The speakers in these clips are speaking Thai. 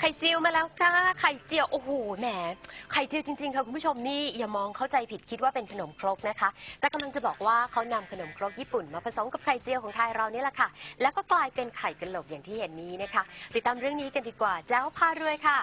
ไข่เจียวมาแล้วค่ะไข่เจียวโอ้โหแหมไข่เจียวจริงๆค่ะคุณผู้ชมนี่อย่ามองเข้าใจผิดคิดว่าเป็นขนมครกนะคะ แต่กำลังจะบอกว่าเขานำขนมครกญี่ปุ่น มาผสมกับไข่เจียวของไทยเรานี่แหละค่ะ แล้วก็กลายเป็นไข่กะโหลกอย่างที่เห็นนี้นะคะ ติดตามเรื่องนี้กันดีกว่าเจ้าพารวยค่ะ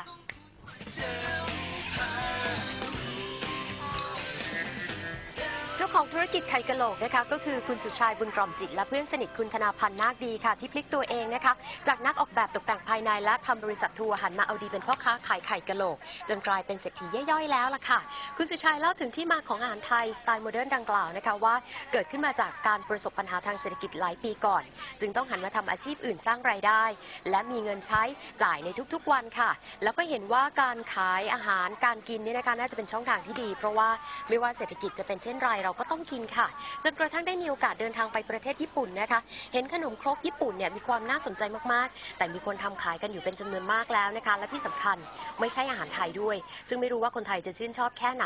จ้าของธุรกิจไข่กะโหลกนะคะก็คือคุณสุชายบุญกล่อมจิต และเพื่อนสนิทคุณธนาพันธ์นาคดีค่ะที่พลิกตัวเองนะคะจากนักออกแบบตกแต่งภายในและทำบริษัททัวร์หันมาเอาดีเป็นพ่อค้าขายไข่กะโหลก จนกลายเป็นเศรษฐีย่อยๆแล้วล่ะค่ะ คุณสุชายเล่าถึงที่มาของอาหารไทยสไตล์โมเดิร์นดังกล่าวนะคะว่าเกิดขึ้นมาจากการประสบปัญหาทางเศรษฐกิจหลายปีก่อน จึงต้องหันมาทำอาชีพอื่นสร้างรายได้ และมีเงินใช้จ่ายในทุกๆวันค่ะ แล้วก็เห็นว่าการขายอาหารการกินนี่นะคะน่าจะเป็นช่องทางที่ดี เพราะว่าไม่ว่าเศรษฐกิจจะเป็นเช่นไรเราก็ต้องกินค่ะ จนกระทั่งได้มีโอกาสเดินทางไปประเทศญี่ปุ่นนะคะ เห็นขนมครกญี่ปุ่นเนี่ยมีความน่าสนใจมากๆ แต่มีคนทำขายกันอยู่เป็นจำนวนมากแล้วนะคะ และที่สำคัญไม่ใช่อาหารไทยด้วย ซึ่งไม่รู้ว่าคนไทยจะชื่นชอบแค่ไหน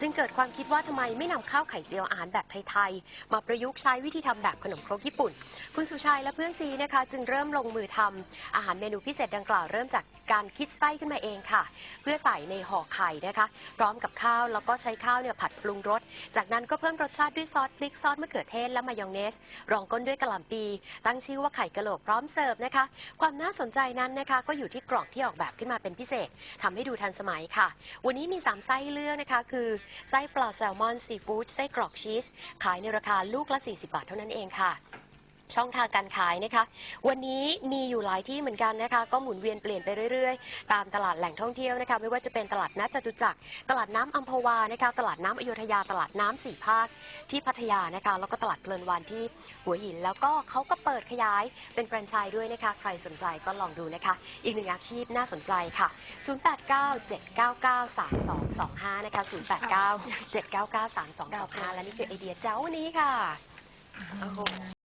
จึงเกิดความคิดว่าทำไมไม่นำข้าวไข่เจียวอาหารแบบไทยๆมาประยุกต์ใช้วิธีทำแบบขนมครกญี่ปุ่น คุณสุชัยและเพื่อนซีนะคะ จึงเริ่มลงมือทำอาหารเมนูพิเศษดังกล่าวเริ่มจากการคิดไส้ขึ้นมาเองค่ะ เพื่อใส่ในห่อไข่นะคะ พร้อมกับข้าวแล้วก็ใช้ข้าวเนี่ยผัดปรุงรสจากนั้นก็เพิ่มรสชาติด้วยซอสพริกซอสมะเขือเทศและมายองเนส รองก้นด้วยกะหล่ำปี ตั้งชื่อว่าไข่กะโหลกพร้อมเสิร์ฟนะคะ ความน่าสนใจนั้นนะคะก็อยู่ที่กล่องที่ออกแบบขึ้นมาเป็นพิเศษทำให้ดูทันสมัยค่ะ วันนี้มี 3 ไส้เลือกนะคะ คือ ไส้ปลาแซลมอนซีฟู้ดไส้กรอกชีส ขายในราคาลูกละ 40 บาทเท่านั้นเองค่ะ ช่องทางการขายนะคะ วันนี้มีอยู่หลายที่เหมือนกันนะคะ ก็หมุนเวียนเปลี่ยนไปเรื่อยๆ ตามตลาดแหล่งท่องเที่ยวนะคะ ไม่ว่าจะเป็นตลาดนัดจตุจักร ตลาดน้ำอัมพวานะคะ ตลาดน้ำอโยธยา ตลาดน้ำสี่ภาคที่พัทยานะคะ แล้วก็ตลาดเพลินวานที่หัวหิน แล้วก็เขาก็เปิดขยายเป็นแฟรนไชส์ด้วยนะคะ ใครสนใจก็ลองดูนะคะ อีกหนึ่งอาชีพน่าสนใจค่ะ 0897993225 นะคะ 0897993225 และนี่คือไอเดียเจ้าวันนี้ค่ะ โอ้โห